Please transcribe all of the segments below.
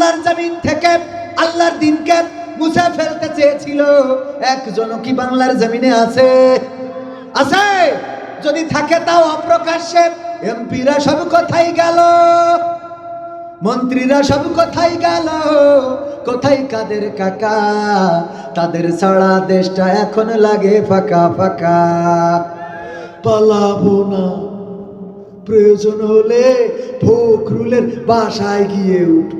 আল্লাহর জমিন থেকে আল্লাহর দিনকে মুছে ফেলতে চেয়েছিল। একজনও কি বাংলার জমিনে আছে? আছে। যদি থাকে তাও অপ্রকাশ্যে। এমপিরা সব কোথায় গেল? মন্ত্রীরা সব কোথায় গেল? কোথায় কাদের কাকা? তাদের ছাড়া দেশটা এখন লাগে ফাঁকা ফাঁকা। পালাবো না। প্রয়োজন হলে ফখরুলের বাসায় গিয়ে উঠ।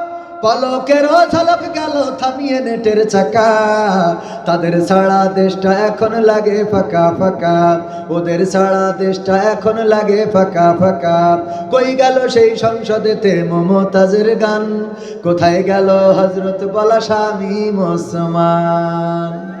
পলকেরও ঝলক গেল থামিয়ে নেটের চাকা। তাদের সারা দেশটা এখন লাগে ফাঁকা ফাঁকা। ওদের সারা দেশটা এখন লাগে ফাঁকা ফাঁকা। কই গেল সেই সংসদেতে মমতাজের গান? কোথায় গেল হজরত বলা স্বামী মুসলমান?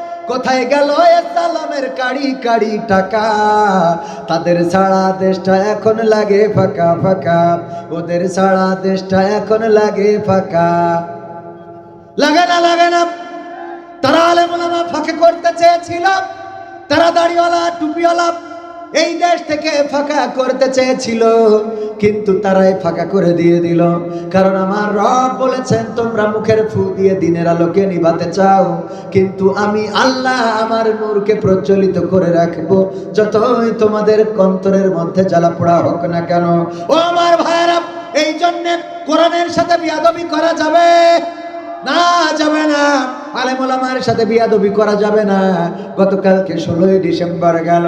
কোথায় গেল সালামের কাড়ি কাড়ি টাকা? তাদের সারা দেশটা এখন লাগে ফাঁকা ফাঁকা। ওদের সারা দেশটা এখন লাগে ফাঁকা। লাগে না লাগে না। তারা আলেমা ফাঁকে করতে চেয়েছিল। তারা দাড়িওয়ালা, টুপিওয়ালা এই দেশ থেকে ফাঁকা করতে চেয়েছিল, কিন্তু তারাই ফাঁকা করে দিয়ে দিল। কারণ আমার রব বলেছেন, তোমরা মুখের ফু দিয়ে দিনের আলোকে নিভাতে চাও, কিন্তু আমি আল্লাহ আমার নূরকে প্রজ্বলিত করে রাখব। যতই তোমাদের কন্তরের মধ্যে জ্বালা পোড়া হোক না কেন, ও আমার ভাইয়েরা, এই জন্যে কোরআনের সাথে বিয়াদবি করা যাবে না যাবে না। আলেমুলামার সাথে বিয়াদবি করা যাবে না। গতকালকে ষোলোই ডিসেম্বর গেল।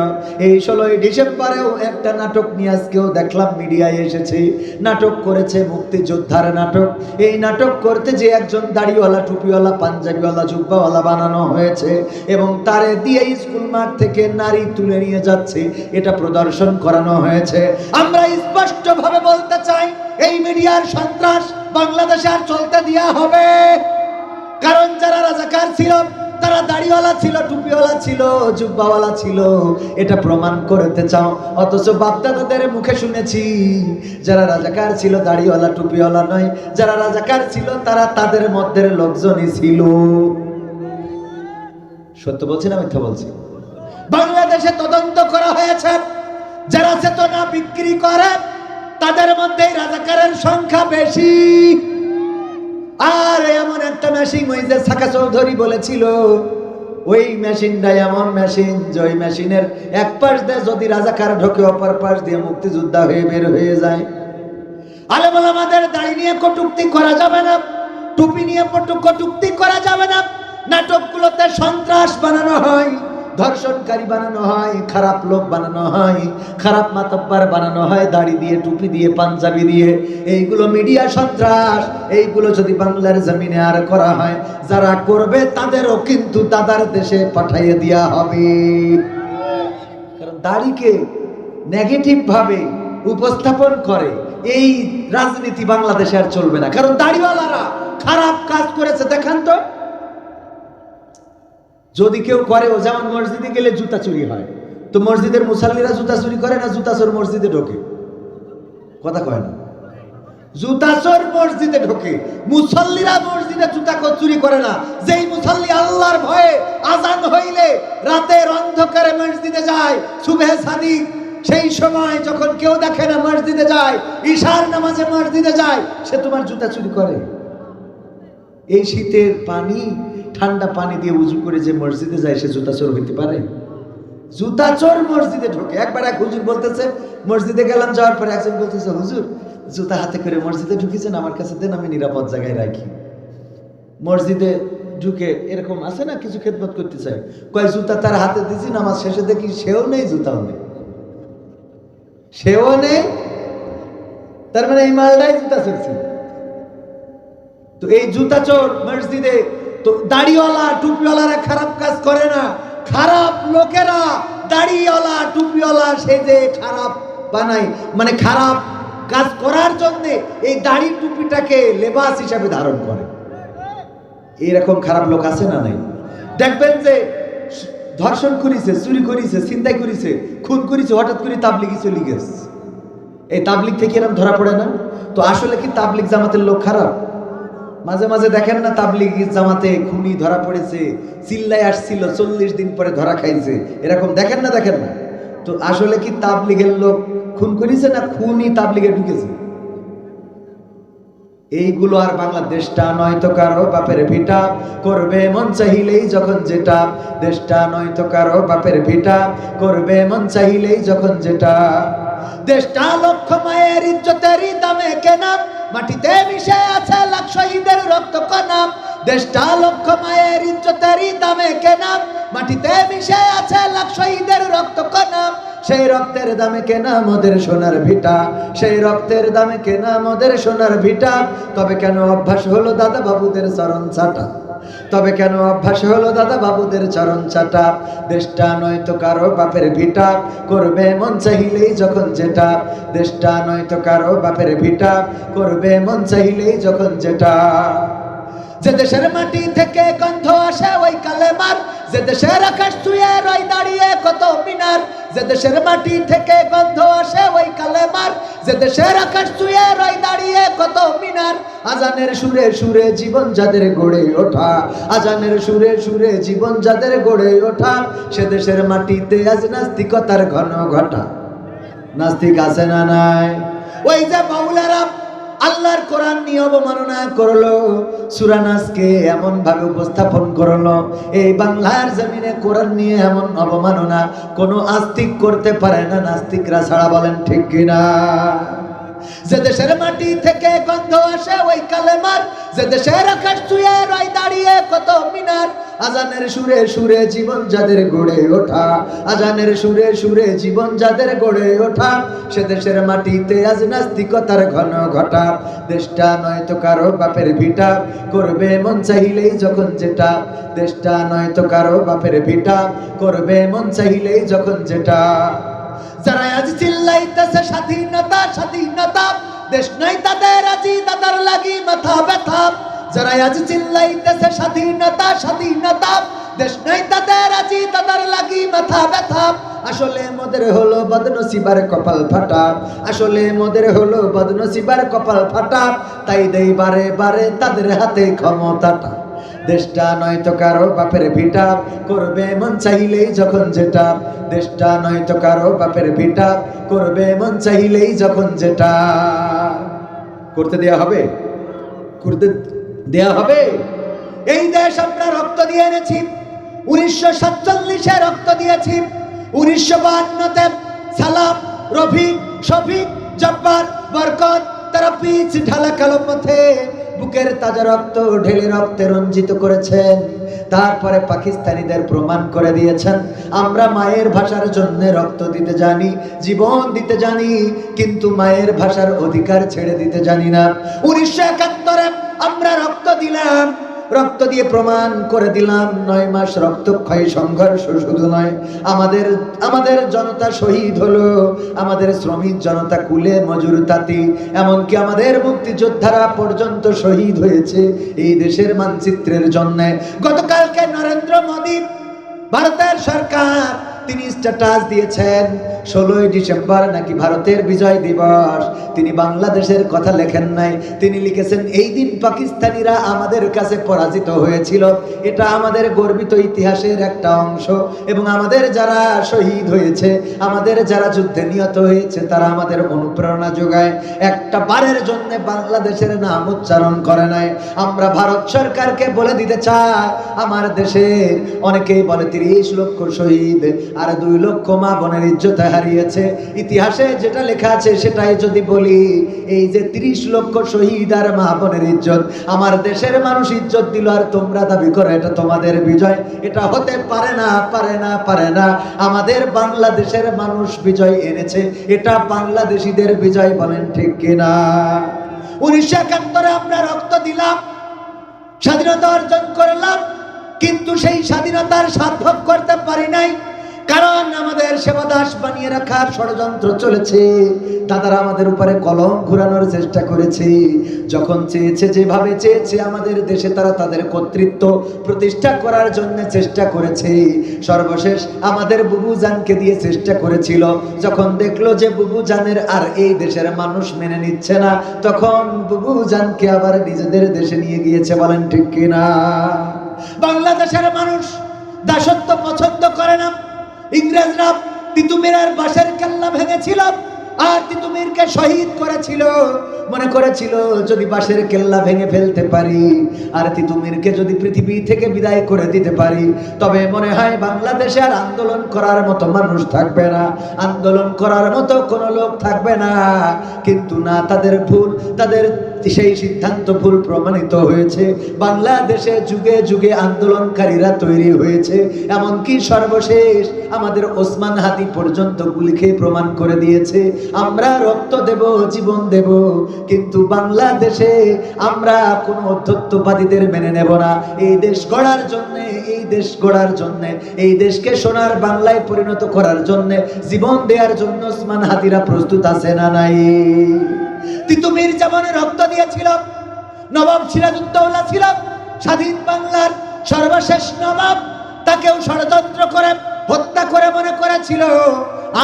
এই ষোলোই ডিসেম্বরেও একটা নাটক নিয়ে আজকেও দেখলাম, মিডিয়ায় এসেছে। নাটক করেছে মুক্তিযোদ্ধার নাটক। এই নাটক করতে যে একজন দাড়িওয়ালা, টুপিওয়ালা, পাঞ্জাবিওয়ালা, জুব্বাওয়ালা বানানো হয়েছে এবং তারে দিয়ে স্কুল মাঠ থেকে নারী তুলে নিয়ে যাচ্ছে, এটা প্রদর্শন করানো হয়েছে। আমরা স্পষ্টভাবে বলতে চাই, এই মিডিয়ার সন্ত্রাস বাংলাদেশে আর চলতে দেওয়া হবে। কারণ যারা রাজাকার ছিল, তারা দাড়িওয়ালা ছিল, টুপিওয়ালা ছিল, জুব্বাওয়ালা ছিল। এটা প্রমাণ করতে চাও? অথচ বাপদাদাদের মুখে শুনেছি, যারা রাজাকার ছিল, দাড়িওয়ালা, টুপিওয়ালা নয়। যারা রাজাকার ছিল, তারা তাদের মধ্যে লোকজনই ছিল। সত্য বলছি না মিথ্যা বলছি? বাংলাদেশে তদন্ত করা হয়েছে, যারা চেতনা বিক্রি করে, তাদের মধ্যেই রাজাকারের সংখ্যা বেশি। আর, এমন একটা মেশিন ওই যে সাকা চৌধুরী বলেছিল, ওই মেশিনটা এমন মেশিন ওই মেশিনের এক পাশ দিয়ে যদি রাজাকার ঢোকে, অপর পাশ দিয়ে মুক্তিযোদ্ধা হয়ে বের হয়ে যায়। আলেমুল আমাদের দাড়ি নিয়ে কটুক্তি করা যাবে না, টুপি নিয়ে কটুক্তি করা যাবে না। নাটকগুলোতে সন্ত্রাস বানানো হয়। ধর্ষণকারী বানানো হয়, খারাপ লোক বানানো হয়, খারাপ মাতব্বার বানানো হয়, দাড়ি দিয়ে, টুপি দিয়ে, পাঞ্জাবি দিয়ে। এইগুলো মিডিয়া সন্ত্রাস, এইগুলো যদি বাংলার জমিনে আর করা হয়, যারা করবে তাদেরও কিন্তু দাদার দেশে পাঠাইয়ে দেওয়া হবে। কারণ দাড়িকে নেগেটিভ ভাবে উপস্থাপন করে, এই রাজনীতি বাংলাদেশে আর চলবে না। কারণ দাড়িওয়ালারা খারাপ কাজ করেছে, দেখান তো। যদি কেউ করে, ও যেমন মসজিদে গেলে জুতা চুরি হয়। তো মসজিদের মুসাল্লিরা জুতা চুরি করে না জুতা চোর মসজিদে ঢোকে? কথা কয় না। জুতা চোর মসজিদে ঢোকে। মুসল্লিরা মসজিদে জুতা চুরি করে না। যেই মুসল্লি আল্লাহর ভয়ে আজান হইলে রাতের অন্ধকারে মসজিদে যায় সুবে সাদিক, সেই সময় যখন কেউ দেখে না মসজিদে যায়, ঈশার নামাজে মসজিদে যায়, সে তোমার জুতা চুরি করে। এই শীতের পানি ঠান্ডা পানি দিয়ে উজু করে যে মসজিদে যায়, সে জুতা চোর হইতে পারে? জুতা চোর মসজিদে ঢোকে। একবার এক হুজুর বলতেছে, মসজিদে গেলাম, যাওয়ার পরে একজন বলতেছে, হুজুর, জুতা হাতে করে মসজিদে ঢুকেছেন, আমার কাছে দেন, আমি নিরাপদ জায়গায় রাখি। মসজিদে ঢুকে এরকম আছে না, কিছু খেদমত করতে চাই কয়, জুতা তার হাতে দিছি, নামাজ শেষে দেখি সেও নেই, জুতাও নেই। সেও নেই? তার মানে এই মালটাই জুতা চলছে তো এই জুতা চোর মসজিদে তো দাড়িওয়ালা টুপিওয়ালারা খারাপ কাজ করে না। খারাপ লোকেরা দাড়িওয়ালা, টুপিওয়ালা সে যে খারাপ বানায়। মানে খারাপ কাজ করার জন্য এই দাড়ি টুপিটাকে লেবাস হিসাবে ধারণ করে। এইরকম খারাপ লোক আছে না নাই? দেখবেন যে ধর্ষণ করিছে, চুরি করিছে চিন্তাই করিছে, খুন করিছে, হঠাৎ করে তাবলিগি চলে গেছে। এই তাবলিগ থেকে এরকম ধরা পড়ে না? তো আসলে কি তাবলিগ জামাতের লোক খারাপ? মাঝে মাঝে দেখেন না তাবলিগ জামাতে খুনি ধরা পড়েছে, চিল্লায় আসছিল, চল্লিশ দিন পরে ধরা খাইছে, এরকম দেখেন না দেখেন না। তো আসলে কি তাবলিগের লোক খুন করেছে না খুনই তাবলিগে ঢুকেছে? এইগুলো আর বাংলাদেশটা নয় তো কারও বাপের ভিটা করবে মন চাহিলেই যখন যেটা, দেশটা নয় তো কারও বাপের ভিটা করবে মন চাহিলেই যখন যেটা। দেশটা লক্ষ মায়ের ইজ্জতেরই দামে কেনা, মাটিতে মিশে আছে লাখ শহীদের রক্ত কণা দেশটা লক্ষ মায়ের ইজ্জতেরই দামে কেনা, মাটিতে মিশে আছে লাখ শহীদের রক্ত কণা সেই রক্তের দামে কেনা মোদের সোনার ভিটা, সেই রক্তের দামে কেনা মোদের সোনার ভিটা। তবে কেন অভ্যাস হলো দাদা বাবুদের চরণ চাটা তবে কেন অভ্যাস হলো দাদা বাবুদের চরণ চাটা? দেশটা নয় তো কারও বাপের ভিটা। করবে মন চাহিলেই যখন যেটা। দেশটা নয় তো কারও বাপের ভিটা। করবে মন চাহিলেই যখন যেটা। যে দেশের মাটি থেকে গন্ধ আসে ওই কালেমার, যে দেশের আকাশ ছুঁয়ে রয় দাঁড়িয়ে কত মিনার, যে দেশের মাটি থেকে গন্ধ আসে ওই কালেমার, যে দেশের আকাশ ছুঁয়ে রয় দাঁড়িয়ে কত মিনার। আজানের সুরে সুরে জীবন যাদের গড়ে ওঠা, আজানের সুরে সুরে জীবন যাদের গড়ে ওঠা, সে দেশের মাটিতে আজ নাস্তিকতার ঘন ঘটা। নাস্তিক আছে না নাই? ওই যে বাউলেরা আল্লাহর কোরআন নিয়ে অবমাননা করল সুরানাসকে এমন ভাবে উপস্থাপন করল। এই বাংলার জমিনে কোরআন নিয়ে এমন অবমাননা কোনো আস্তিক করতে পারে না, নাস্তিকরা ছাড়া বলেন ঠিক কিনা? যে দেশের মাটি থেকে গন্ধ আসে ওই কালেমার, যে দেশের আকাশ ছুঁয়ে রয় দাঁড়িয়ে কত মিনার, আজানের সুরে সুরে জীবন যাদের গড়ে ওঠা, আজানের সুরে সুরে জীবন যাদের গড়ে ওঠা, সে দেশের মাটিতে আজ নাস্তিকতার ঘন ঘটা, দেশটা নয় তো কারও বাপের ভিটা, করবে মন চাইলেই যখন যেটা, দেশটা নয় তো কারও বাপের ভিটা, করবে মন চাইলেই যখন যেটা। যারা আজ চিল্লাইতেছে, স্বাধীনতা স্বাধীনতা। দেশ নাই তাদের আজি তাদের লাগি মাথা ব্যথা। যারা আজ চিল্লাইতেছে, স্বাধীনতা স্বাধীনতা। দেশ নাই তাদের আজি তাদের লাগি মাথা ব্যথা। আসলে মোদের হলো বদনসিবার কপাল ফাটা। আসলে মোদের হলো বদনসিবার কপাল ফাটা। তাই দেই বারে বারে তাদের হাতে ক্ষমতাটা। দেশটা নয় তো কারও বাপের ভিটা। করবে মন চাইলেই যখন যেটা, দেশটা নয় তো কারও বাপের ভিটা। করবে মন চাইলেই যখন যেটা। করতে দেয়া হবে? করতে দেয়া হবে? এই দেশ আমরা রক্ত দিয়ে এনেছি। উনিশশো সাতচল্লিশে রক্ত দিয়েছি। উনিশশো বাহান্নতে সালাম, রফিক, শফিক, জব্বার, বরকত, তারা পিচ ঢালা কালো পথে। বুকের তাজা রক্ত ঢেলে রক্তে রঞ্জিত করেছেন। তারপরে পাকিস্তানিদের প্রমাণ করে দিয়েছেন, আমরা মায়ের ভাষার জন্য রক্ত দিতে জানি, জীবন দিতে জানি, কিন্তু মায়ের ভাষার অধিকার ছেড়ে দিতে জানি না। উনিশশো একাত্তরে আমরা রক্ত দিলাম রক্ত দিয়ে প্রমাণ করে দিলাম, নয় মাস রক্তক্ষয় সংঘর্ষ শুধু নয়, আমাদের আমাদের জনতা শহীদ হলো, আমাদের শ্রমিক জনতা কুলে মজুর তাতে, এমনকি আমাদের মুক্তিযোদ্ধারা পর্যন্ত শহীদ হয়েছে এই দেশের মানচিত্রের জন্য। গতকালকে নরেন্দ্র মোদী, ভারতের সরকার তিনি স্ট্যাটাস দিয়েছেন, ষোলোই ডিসেম্বর নাকি ভারতের বিজয় দিবস। তিনি বাংলাদেশের কথা লেখেন নাই। তিনি লিখেছেন, এই দিন পাকিস্তানিরা আমাদের কাছে পরাজিত হয়েছিল। এটা আমাদের গর্বিত ইতিহাসের একটা অংশ। এবং আমাদের যারা শহীদ হয়েছে, আমাদের যারা যুদ্ধে নিহত হয়েছে, তারা আমাদের অনুপ্রেরণা যোগায়। একটা বারের জন্য বাংলাদেশের নাম উচ্চারণ করে নাই। আমরা ভারত সরকারকে বলে দিতে চাই, আমার দেশের। অনেকেই বলে, তিরিশ লক্ষ শহীদ আর দুই লক্ষ মা বোনের ইজ্জত হারিয়েছে। ইতিহাসে যেটা লেখা আছে সেটাই যদি বলি, এই যে তিরিশ লক্ষ শহীদ আর মা বোনের ইজ্জত, আমার দেশের মানুষ ইজ্জত দিল আর তোমরা দাবি করো, এটা তোমাদের বিজয়। এটা হতে পারে না পারে না পারে না। আমাদের বাংলাদেশের মানুষ বিজয় এনেছে, এটা বাংলাদেশিদের বিজয় বলেন ঠিক কিনা? উনিশশো একাত্তরে আমরা রক্ত দিলাম, স্বাধীনতা অর্জন করলাম, কিন্তু সেই স্বাধীনতার সার্থক করতে পারি নাই। কারণ আমাদের সেবা দাস বানিয়ে রাখার ষড়যন্ত্র চলেছে। দাদারা আমাদের উপরে কলম ঘুরানোর চেষ্টা করেছে। যখন চেয়েছে, যেভাবে চেয়েছে আমাদের দেশে, তারা তাদের কর্তৃত্ব প্রতিষ্ঠা করার জন্য চেষ্টা করেছে। সর্বশেষ আমাদের বুবু জানকে দিয়ে চেষ্টা করেছিল। যখন দেখল যে বুবু জানের আর এই দেশের মানুষ মেনে নিচ্ছে না, তখন বুবু জানকে আবার নিজেদের দেশে নিয়ে গিয়েছে বলেন ঠিক কিনা? বাংলাদেশের মানুষ দাসত্ব পছন্দ করে না। ইংরেজরা তিতুমিরের বাসের কেল্লা ভেঙেছিল আর তিতুমিরকে শহীদ করেছিল। মনে করেছিল, যদি বাসের কেল্লা ভেঙে ফেলতে পারি আর তিতুমিরকে যদি পৃথিবী থেকে বিদায় করে দিতে পারি, তবে মনে হয় বাংলাদেশে আর আন্দোলন করার মতো মানুষ থাকবে না। আন্দোলন করার মতো কোনো লোক থাকবে না। কিন্তু না, তাদের ভুল, তাদের সেই সিদ্ধান্ত ভুল প্রমাণিত হয়েছে। বাংলাদেশে যুগে যুগে আন্দোলনকারীরা তৈরি হয়েছে। এমনকি সর্বশেষ আমাদের ওসমান হাদি পর্যন্ত গুলি খেয়ে প্রমাণ করে দিয়েছে। আমরা রক্ত দেব, জীবন দেব, কিন্তু বাংলাদেশে আমরা কোনো অধ্যত্ববাদীদের মেনে নেব না। এই দেশ গড়ার জন্য, এই দেশ গড়ার জন্য, এই দেশকে সোনার বাংলায় পরিণত করার জন্য, জীবন দেওয়ার জন্য ওসমান হাদিরা প্রস্তুত আছে না নাই? তিতুমির যেমন রক্ত দিয়েছিল নবাব সিরাজউদ্দৌলা ছিল স্বাধীন বাংলার সর্বশেষ নবাব, তাকেও ষড়যন্ত্র করে হত্যা করে মনে করেছিল।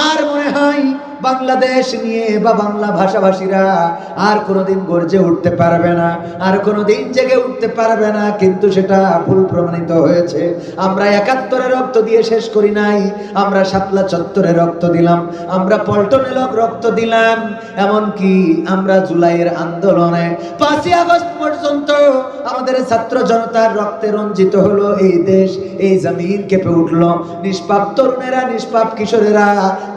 আর মনে হয় বাংলাদেশ নিয়ে বা বাংলা ভাষাভাষীরা আর কোনোদিন গর্জে উঠতে পারবে না, আর কোনোদিন জেগে উঠতে পারবে না, কিন্তু সেটা ভুল প্রমাণিত হয়েছে। আমরা একাত্তরে রক্ত দিয়ে শেষ করি নাই, আমরা শাপলা চত্বরে রক্ত দিলাম, আমরা পল্টনে রক্ত দিলাম, এমনকি আমরা জুলাইয়ের আন্দোলনে পাঁচই আগস্ট পর্যন্ত আমাদের ছাত্র জনতার রক্তে রঞ্জিত হলো এই দেশ, এই জমিন কেঁপে উঠল। নিষ্পাপ তরুণেরা, নিষ্পাপ কিশোরেরা,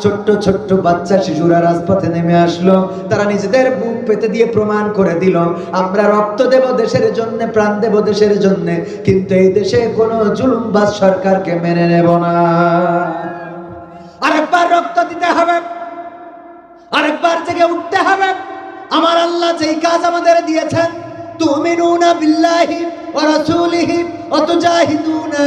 ছোট্ট ছোট্ট বাচ্চা, শিশুরা রাজপথে নেমে আসলো। তারা নিজেদের বুক পেতে দিয়ে প্রমাণ করে দিল, আমরা রক্ত দেব দেশের জন্য, প্রাণ দেব দেশের জন্য, কিন্তু এই দেশে কোনো জুলুমবাজ সরকারকে মেনে নেব না। আরেকবার রক্ত দিতে হবে, আরেকবার জেগে উঠতে হবে। আমার আল্লাহ যেই কাজ আমাদের দিয়েছেন তুমিনুনা বিল্লাহি ওয়া রাসূলিহি ওয়া তুজাহিদুনা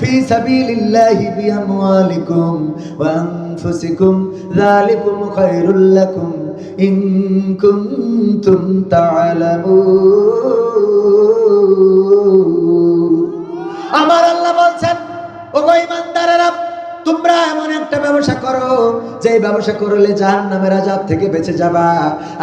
ফি সাবিলিল্লাহি বিআমওয়ালিকুম ওয়া আনফুসিকুম যালিকুম খায়রুল লাকুম ইন আমার আল্লাহ বলছেন ও ইমানদারেরা তোমরা এমন একটা ব্যবসা করো যে ব্যবসা করলে জাহান নামের আজাব থেকে বেঁচে যাবা।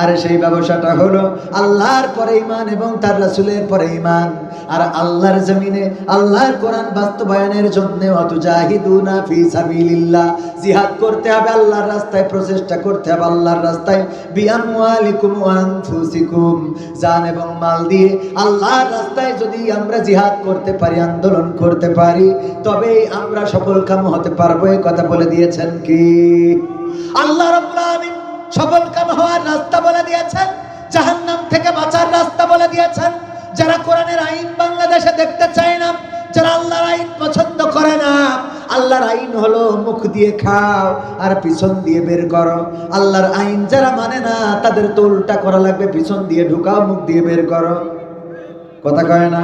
আর সেই ব্যবসাটা হলো আল্লাহর পরে ইমান এবং তার রাসূলের পরে ইমান আর আল্লাহর জমিনে, আল্লাহর কোরআন বাস্তবায়নের জন্য অত জাহিদুনা ফি সাবিলিল্লাহ। জিহাদ করতে হবে আল্লাহর রাস্তায়, প্রচেষ্টা করতে হবে আল্লাহর রাস্তায়। বিআমওয়ালিকুম ওয়া আনফুসিকুম। জান এবং মাল দিয়ে আল্লাহর রাস্তায় যদি আমরা জিহাদ করতে পারি, আন্দোলন করতে পারি, তবেই আমরা সফল কাম হতে পারব এই কথা বলে দিয়েছেন কি? আল্লাহ সফল কাম হওয়ার রাস্তা বলে দিয়েছেন, জাহান্নাম থেকে বাঁচার রাস্তা বলে দিয়েছেন। যারা কোরআনের আইন বাংলাদেশে দেখতে চায় না, যারা আল্লাহর আইন পছন্দ করে না, আল্লাহর আইন হলো মুখ দিয়ে খাও আর পিছন দিয়ে বের করো। আল্লাহর আইন যারা মানে না, তাদের তো উল্টা করা লাগবে, পিছন দিয়ে ঢুকাও, মুখ দিয়ে বের করো। কথা কয় না?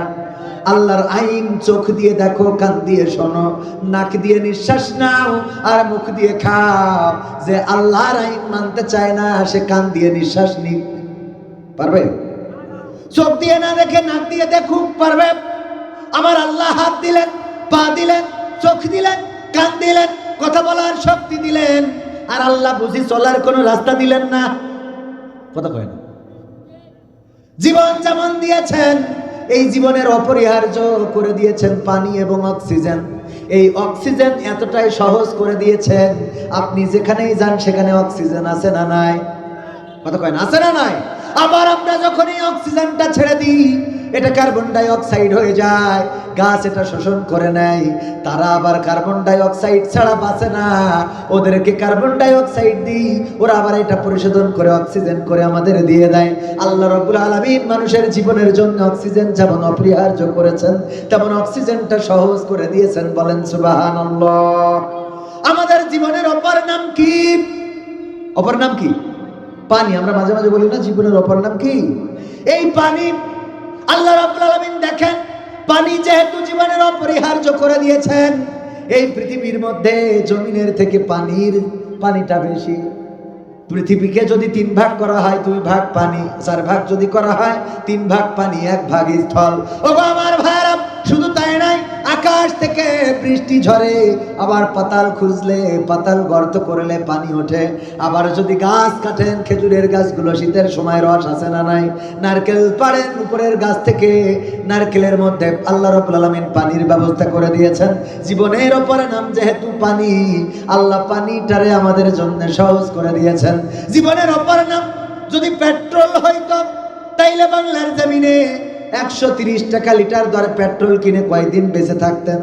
আল্লাহর আইন চোখ দিয়ে দেখো, কান দিয়ে শোনো, নাক দিয়ে নিঃশ্বাস নাও, আর মুখ দিয়ে খাও। যে আল্লাহর আইন মানতে চায় না, সে কান দিয়ে নিঃশ্বাস নি পারবে? চোখ দিয়ে না দেখে নাক দিয়ে দেখুক, পারবে? আমার আল্লাহ হাত দিলেন, পা দিলেন, চোখ দিলেন, কান দিলেন, কথা বলার শক্তি দিলেন, আর আল্লাহ বুঝি চলার কোনো রাস্তা দিলেন না। কথা কয় না। জীবন যেমন দিয়েছেন এই জীবনের অপরিহার্য করে দিয়েছেন পানি এবং অক্সিজেন। এই অক্সিজেন এতটাই সহজ করে দিয়েছেন, আপনি যেখানেই যান সেখানে অক্সিজেন আছে না নাই? কথা কয় না, আছে না নাই? আবার আমরা যখন এই অক্সিজেনটা ছেড়ে দিই এটা কার্বন ডাই অক্সাইড হয়ে যায়। গাছ এটা শোষণ করে নেয়। তারা আবার কার্বন ডাই অক্সাইড ছাড়া বাঁচে না। ওদেরকে কার্বন ডাই অক্সাইড দিই। ওরা আবার এটা পরিশোধন করে অক্সিজেন করে আমাদের দিয়ে দেয়। আল্লাহ রব্বুল আলমিন মানুষের জীবনের জন্য অক্সিজেন যেমন অপরিহার্য করেছেন, তেমন অক্সিজেনটা সহজ করে দিয়েছেন। বলেন সুবাহান আমাদের জীবনের অপর নাম কি? অপর নাম কি? পানি। আমরা মাঝে মাঝে বলি না, জীবনের অপর নাম কি? এই পানি আল্লাহ রাব্বুল আলামিন দেখেন, পানি যেহেতু জীবনের অপরিহার্য করে দিয়েছেন, এই পৃথিবীর মধ্যে জমিনের থেকে পানির পানিটা বেশি। পৃথিবীকে যদি তিন ভাগ করা হয়, দুই ভাগ পানি, চার ভাগ যদি করা হয়, তিন ভাগ পানি, এক ভাগ স্থল। ও আমার ভাইরা শুধু তাই আকাশ থেকে বৃষ্টি ঝরে, আবার পাতাল খুঁজলে, পাতাল গর্ত করলে পানি ওঠে। আবার যদি গাছ কাটেন, খেজুরের গাছগুলো শীতের সময় রস আছে না নাই? নারকেল পাড়েন উপরের গাছ থেকে, নারকেলের মধ্যে আল্লাহ রবুল আলমিন পানির ব্যবস্থা করে দিয়েছেন। জীবনের ওপরে নাম যেহেতু পানি, আল্লাহ পানিটারে আমাদের জন্য সহজ করে দিয়েছেন। জীবনের অপর নাম যদি পেট্রোল হইতো তাইলে বাংলার জমিনে একশো টাকা লিটার দরে পেট্রোল কিনে কয়দিন বেঁচে থাকতেন?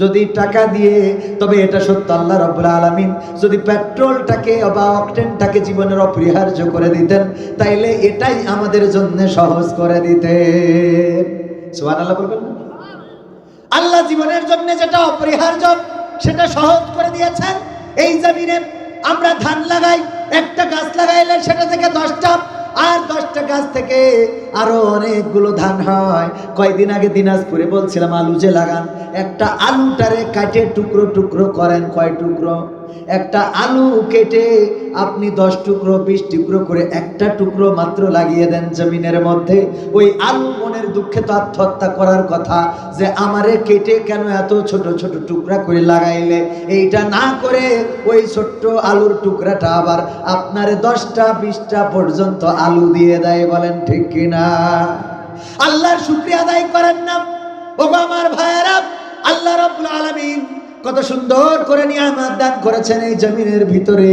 যদি টাকা দিয়ে, তবে এটা সত্য, আল্লাহ রব্বুল আলমিন যদি পেট্রোলটাকে বা অকটেনটাকে জীবনের অপরিহার্য করে দিতেন, তাইলে এটাই আমাদের জন্য সহজ করে দিতেন। সোহান আল্লাহ বলবেন আল্লাহ জীবনের জন্য যেটা অপরিহার্য, সেটা সহজ করে দিয়েছেন। এই জমিনে আমরা ধান লাগাই, একটা গাছ লাগাইলে সেটা থেকে দশটা আর দশটা গাছ থেকে আরও অনেকগুলো ধান হয়। কয়দিন আগে দিনাজপুরে বলছিলাম আলু যে লাগান। একটা আলুটারে কাটে টুকরো টুকরো করেন কয় টুকরো? একটা আলু কেটে আপনি দশ টুকরো, বিশ টুকরো করে একটা টুকরো মাত্র লাগিয়ে দেন জমিনের মধ্যে। ওই আলু মনের দুঃখে তো আত্মহত্যা করার কথা যে আমারে কেটে কেন এত ছোট ছোট টুকরা করে লাগাইলে? এইটা না করে ওই ছোট্ট আলুর টুকরাটা আবার আপনারে দশটা, বিশটা পর্যন্ত আলু দিয়ে দেয় বলেন ঠিক কিনা? আল্লাহর শুক্রিয়া আদায় করেন না। ও আমার ভাইয়েরা, আল্লাহ রব্বুল আলামিন কত সুন্দর করে নিয়ামত দান করেছেন এই জমিনের ভিতরে।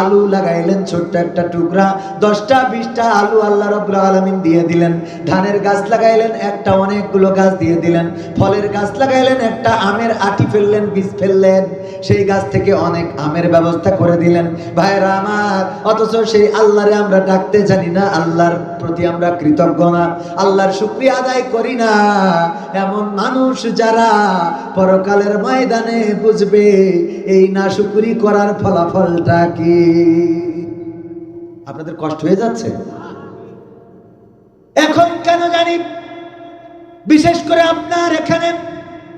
আলু লাগাইলেন ছোট্ট একটা টুকরা, দশটা, বিশটা আলু আল্লাহ রব্বুল আলমিন দিয়ে দিলেন। ধানের গাছ লাগাইলেন একটা, অনেকগুলো গাছ দিয়ে দিলেন। ফলের গাছ লাগাইলেন একটা, আমের আটি ফেললেন, বীজ ফেললেন। সেই গাছ থেকে অনেক আমের ব্যবস্থা করে দিলেন। ভাইরা আমার, অথচ সেই আল্লাহরে আমরা ডাকতে জানি না, আল্লাহর প্রতি আমরা কৃতজ্ঞ না, আল্লাহর শুক্রিয়া আদায় করি না। এমন মানুষ যারা পরকালের ময়দানে বুঝবে, এই না শুকুরি করার ফলাফলটা কি? আপনাদের কষ্ট হয়ে যাচ্ছে? এখন কেন জানি, বিশেষ করে আপনার এখানে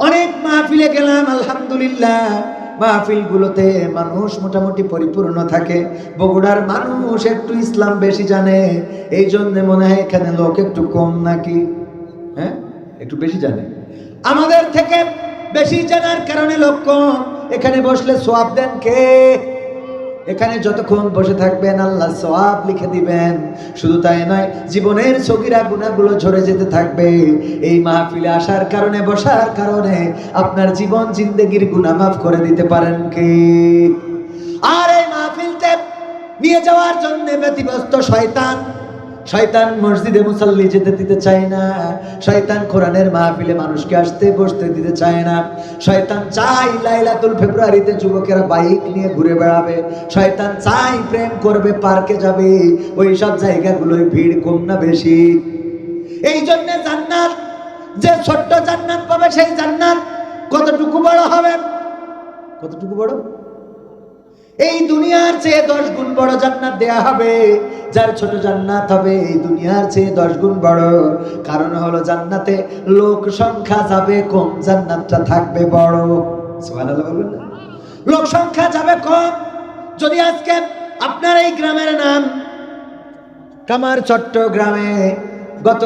অনেক মাহফিলে গেলাম, আলহামদুলিল্লাহ। মাহফিলগুলোতে মানুষ মোটামুটি পরিপূর্ণ থাকে, বগুড়ার মানুষ একটু ইসলাম বেশি জানে এই জন্য মনে হয় এখানে লোক একটু কম নাকি? হ্যাঁ? একটু বেশি জানে। আমাদের থেকে বেশি জানার কারণে লোক কম এখানে বসলে সোয়াব দেন কে? এখানে যতক্ষণ বসে থাকবেন আল্লাহ সওয়াব লিখে দিবেন। শুধু তাই নয়, জীবনের সগিরা গুণাগুলো ঝরে যেতে থাকবে। এই মাহফিলে আসার কারণে, বসার কারণে আপনার জীবন, জিন্দেগির গুণা মাফ করে দিতে পারেন কি? আর এই মাহফিলতে নিয়ে যাওয়ার জন্য ব্যতিব্যস্ত শয়তান। শয়তান মসজিদে মুসল্লি যেতে দিতে চায় না। শয়তান কোরআনের মাহফিলে মানুষকে আসতে বসতে দিতে চায় না। শয়তান চাই লাইলাতুল ফেব্রুয়ারিতে যুবকেরা বাইক নিয়ে ঘুরে বেড়াবে। শয়তান চাই প্রেম করবে, পার্কে যাবে। ওই সব জায়গাগুলোয় ভিড় কম না বেশি। এই জন্য জান্নাত, যে ছোট্ট জান্নাত পাবে সেই জান্নাত কতটুকু বড় হবে? কতটুকু বড়? এই দুনিয়ার চেয়ে দশ গুণ বড় জান্নাত দেয়া হবে। যার ছোট জান্নাত হবে, এই দুনিয়ার চেয়ে দশ গুণ বড়। কারণ হলো জান্নাতে লোক সংখ্যা যাবে, কম জান্নাতটা থাকবে বড়? লোক সংখ্যা যাবে কম। যদি আজকে আপনার এই গ্রামের নাম কামার চট্টগ্রামে গত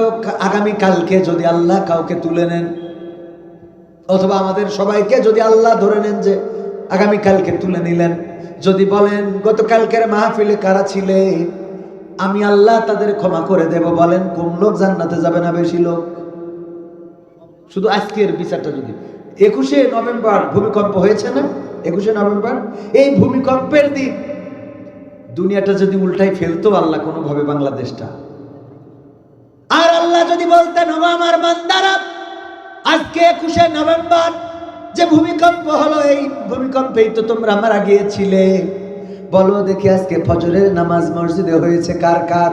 আগামী কালকে যদি আল্লাহ কাউকে তুলে নেন, অথবা আমাদের সবাইকে যদি আল্লাহ ধরে নেন যে আগামীকালকে তুলে নিলেন যদি বলেন, গতকালকের মাহফিলে কারা ছিলে? আমি আল্লাহ তাদের ক্ষমা করে দেব, বলেন, কোন লোক জান্নাতে যাবে না বেশি লোক? শুধু আজকের বিচারটা যদি। একুশে নভেম্বর ভূমিকম্প হয়েছে না? একুশে নভেম্বর? এই ভূমিকম্পের দিন দুনিয়াটা যদি উল্টাই ফেলতো আল্লাহ কোনোভাবে বাংলাদেশটা। আর আল্লাহ যদি বলতেন আমার বান্দারা, আজকে একুশে নভেম্বর যে ভূমিকম্প হলো, এই ভূমিকম্পেই তো তোমরা মারা গিয়েছিলে। বলো দেখি আজকে ফজরের নামাজ মসজিদে হয়েছে কার কার?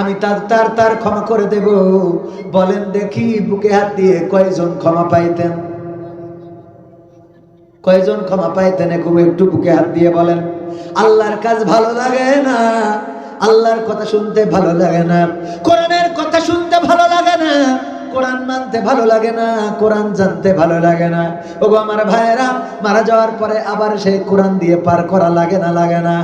আমি তার তার তার ক্ষমা করে দেব। বলেন দেখি বুকে হাত দিয়ে কয়জন ক্ষমা পাইতেন? কয়জন ক্ষমা পাইতেন খুব একটু বুকে হাত দিয়ে বলেন। আল্লাহর কাজ ভালো লাগে না, আল্লাহর কথা শুনতে ভালো লাগে না, কোরআনের কথা শুনতে ভালো লাগে না কোরআন মানতে ভালো লাগে না, কোরআন জানতে ভালো লাগে না। ওগো আমার ভাইয়েরা, মারা যাওয়ার পরে আবার সেই কোরআন দিয়ে পার করা লাগে না লাগে না।